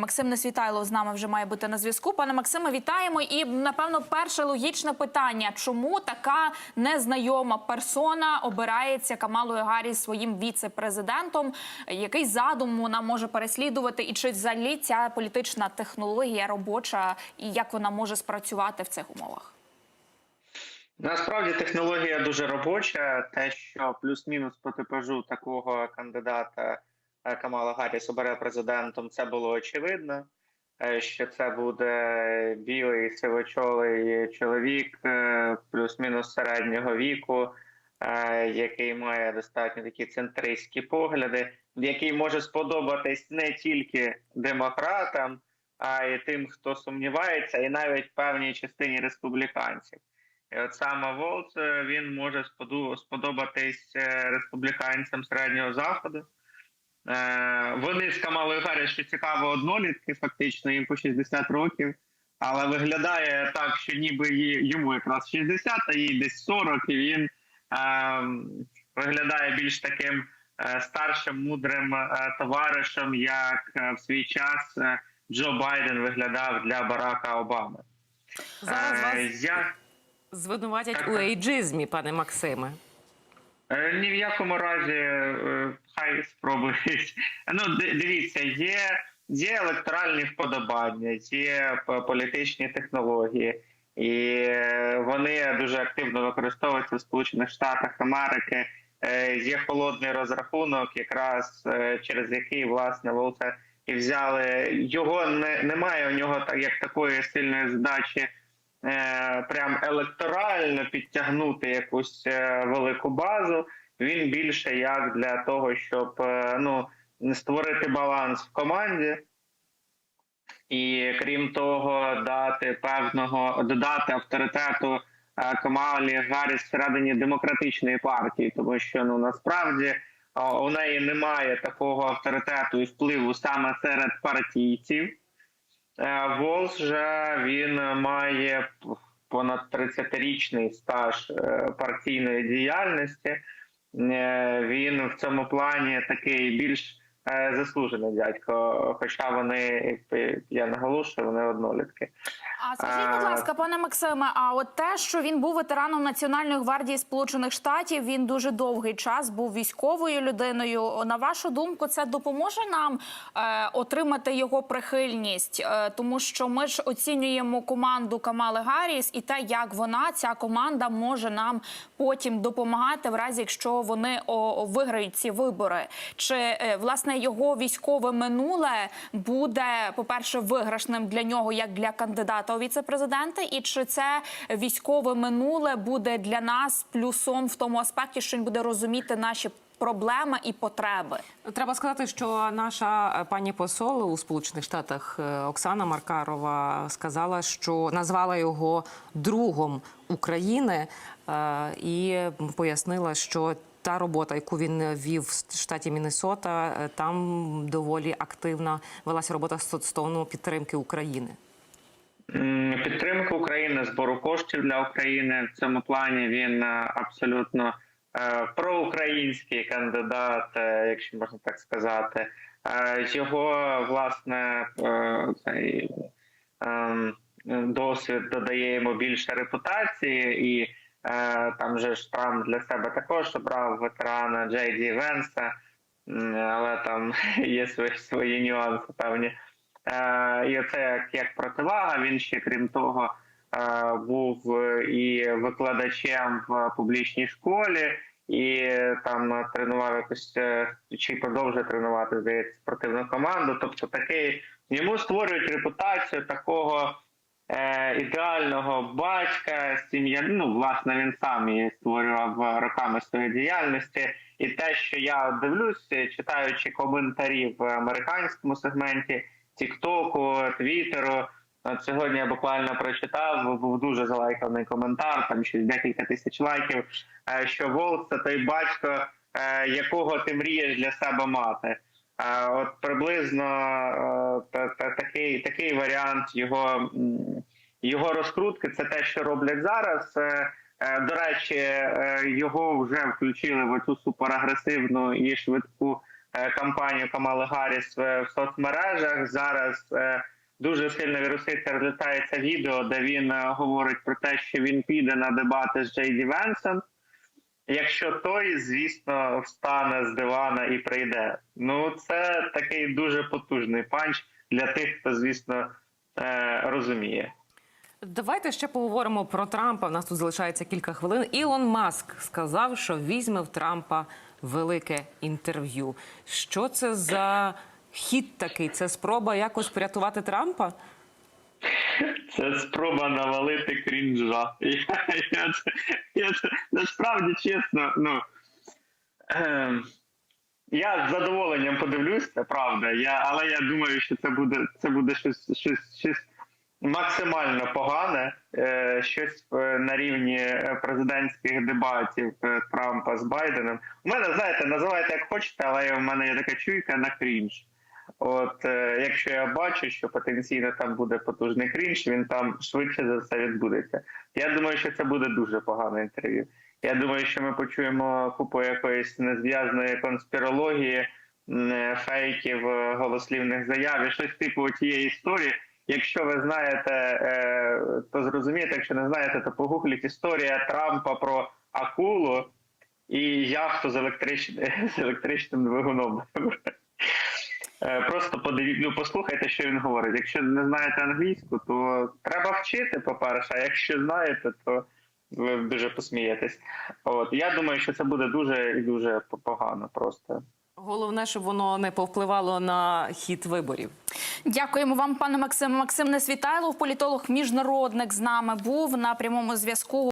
Максим Несвітайлов з нами вже має бути на зв'язку. Пане Максиме, вітаємо. І напевно, перше логічне питання: чому така незнайома персона обирається Камалою Гарріс своїм віце-президентом? Який задум вона може переслідувати? І чи взагалі ця політична технологія робоча, і як вона може спрацювати в цих умовах? Насправді технологія дуже робоча. Те, що плюс-мінус по типажу такого кандидата Камала Гарріс обере президентом, це було очевидно. е, Що це буде білий сивочолий чоловік, е, плюс-мінус середнього віку, е, який має достатньо такі центристські погляди, який може сподобатись не тільки демократам, а й тим, хто сумнівається, і навіть певній частині республіканців. І от саме Волц е, він може сподобатись е, республіканцям середнього заходу. Е, Вони з Камалою Гарріс, що цікаво, однолітки, фактично, їм по 60 років. Але виглядає так, що ніби йому якраз 60, а їй десь 40, і він е, виглядає більш таким е, старшим, мудрим е, товаришем, як в свій час Джо Байден виглядав для Барака Обами. Зараз Е, вас я... звинуватять Так, у ейджизмі, пане Максиме. Ні в якому разі хай спробують. Ну, дивіться, є, є електоральні вподобання, є політичні технології, і вони дуже активно використовуються в Сполучених Штатах Америки. Е, Є холодний розрахунок, якраз е, через який власне Волца і взяли його. Не немає у нього так як такої сильної задачі е, прям електорально підтягнути якусь велику базу. Він більше як для того, щоб е, ну створити баланс в команді. І крім того, дати певного додати авторитету е, Камалі Гарріс всередині демократичної партії, тому що ну насправді у неї немає такого авторитету і впливу саме серед партійців. Е, Волс же він має понад 30-річний стаж партійної діяльності. Е, Він в цьому плані такий більш заслужений дядько. Хоча вони, я наголошую, вони однолітки. А скажіть, будь ласка, пане Максиме, а от те, що він був ветераном Національної гвардії Сполучених Штатів, він дуже довгий час був військовою людиною. На вашу думку, це допоможе нам е, отримати його прихильність, Е, тому що ми ж оцінюємо команду Камали Гарріс і те, як вона ця команда може нам потім допомагати, в разі якщо вони о, виграють ці вибори. Чи е, власне його військове минуле буде, по-перше, виграшним для нього як для кандидата у віце-президенти, і чи це військове минуле буде для нас плюсом в тому аспекті, що він буде розуміти наші проблеми і потреби? Треба сказати, що наша е, пані посол у Сполучених Штатах е, Оксана Маркарова сказала, що назвала його другом України е, і пояснила, що та робота, яку він вів в штаті Міннесота, е, там доволі активна велася робота стосовно підтримки України. Підтримка України, збору коштів для України в цьому плані він е, абсолютно е, проукраїнський кандидат, е, якщо можна так сказати. Е, Його власне е, ем, досвід додає йому більше репутації, і е, там же ж Трамп для себе також обрав ветерана Джей Ді Венса, але там є свої, свої нюанси певні. Е, і це як, противага. Він ще крім того е, був е, і викладачем в публічній школі, і там тренував якось е, чи продовжує тренувати здається спортивну команду. Тобто такий йому створюють репутацію такого. Е, ідеального батька, сім'я. Ну, власне, він сам її створював роками своєї діяльності. І те, що я дивлюсь, читаючи коментарі в американському сегменті Тіктоку, Твіттеру. От сьогодні я буквально прочитав, був дуже залайканий коментар, там щось декілька тисяч лайків. е, Що Волк це той батько, е, якого ти мрієш для себе мати. От приблизно е, та- та- такий, такий варіант його, його розкрутки це те, що роблять зараз. Е, е, До речі, його вже включили в цю суперагресивну і швидку кампанію Камали Гарріс в, соцмережах. Зараз дуже сильно віруситься, розлітається відео, де він говорить про те, що він піде на дебати з Джей Ді Венсом. Якщо той, звісно, встане з дивана і прийде. Ну, це такий дуже потужний панч для тих, хто, звісно, е, розуміє. Давайте ще поговоримо про Трампа. У нас тут залишається кілька хвилин. Ілон Маск сказав, що візьме в Трампа велике інтерв'ю. Що це за хід такий? Це спроба якось порятувати Трампа? Це спроба навалити крінжа. Я, я, я, насправді чесно, ну ем, я з задоволенням подивлюсь, це правда. Я, але я думаю, що це буде це буде щось, щось, щось максимально погане, е, щось е, на рівні е, президентських дебатів е, Трампа з Байденом. У мене, знаєте, називайте як хочете, але в мене є така чуйка на крінж. От е, якщо я бачу, що потенційно там буде потужний крінж, він там швидше за все відбудеться. Я думаю, що це буде дуже погане інтерв'ю. Я думаю, що ми почуємо купу якоїсь незв'язаної конспірології, е, фейків, е, голослівних заяв і щось типу тієї історії. Якщо ви знаєте, е, то зрозумієте, якщо не знаєте, то погугліть історія Трампа про акулу і яхту з електричним, з електричним двигуном. Е, Просто подивіться, ну послухайте, що він говорить. Якщо не знаєте англійську, то треба вчити, по-перше, а якщо знаєте, то ви дуже посмієтесь. От я думаю, що це буде дуже і дуже погано просто. Головне, щоб воно не повпливало на хід виборів. Дякуємо вам, пане Максиме. Максим Несвітайлов, політолог, міжнародник з нами був на прямому зв'язку.